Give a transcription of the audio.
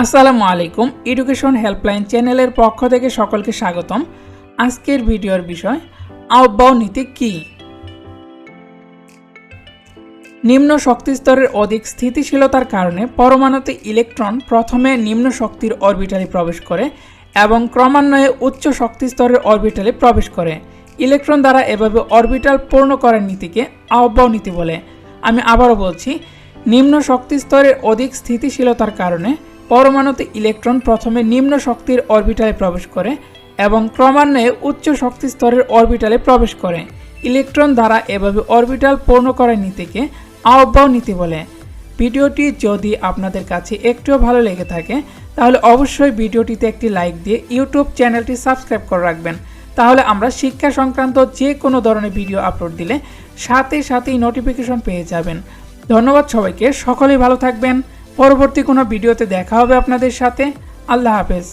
আসসালামু আলাইকুম education helpline চ্যানেলের পক্ষ থেকে সকলকে স্বাগতম। আজকের ভিডিওর বিষয় আহ্বাও নীতি কি? নিম্ন শক্তি স্তরের অধিক স্থিতিশীলতার কারণে পরমাণুতে ইলেকট্রন প্রথমে নিম্ন শক্তির অরবিটালে প্রবেশ করে এবং ক্রমান্বয়ে উচ্চ শক্তি স্তরের অরবিটালে প্রবেশ করে। ইলেকট্রন দ্বারা এভাবে অরবিটাল পূর্ণ করার নীতিকে আহ্বাও নীতি বলে। আমি আবারও বলছি, নিম্ন শক্তি স্তরের অধিক স্থিতিশীলতার কারণে পরমাণুতে ইলেকট্রন প্রথমে নিম্ন শক্তির অরবিটালে প্রবেশ করে এবং ক্রমান্বয়ে উচ্চ শক্তি স্তরের অরবিটালে প্রবেশ করে। ইলেকট্রন দ্বারা এভাবে অরবিটাল পূর্ণ করার নীতিকে আহ্বাও নীতি বলে। ভিডিওটি যদি আপনাদের কাছে একটুও ভালো লেগে থাকে, তাহলে অবশ্যই ভিডিওটিতে একটি লাইক দিয়ে ইউটিউব চ্যানেলটি সাবস্ক্রাইব করে রাখবেন। তাহলে আমরা শিক্ষা সংক্রান্ত যে কোনো ধরনের ভিডিও আপলোড দিলে সাথে সাথেই নোটিফিকেশন পেয়ে যাবেন। ধন্যবাদ সবাইকে, সকলেই ভালো থাকবেন। পরবর্তী কোনো ভিডিওতে দেখা হবে আপনাদের সাথে। আল্লাহ হাফেজ।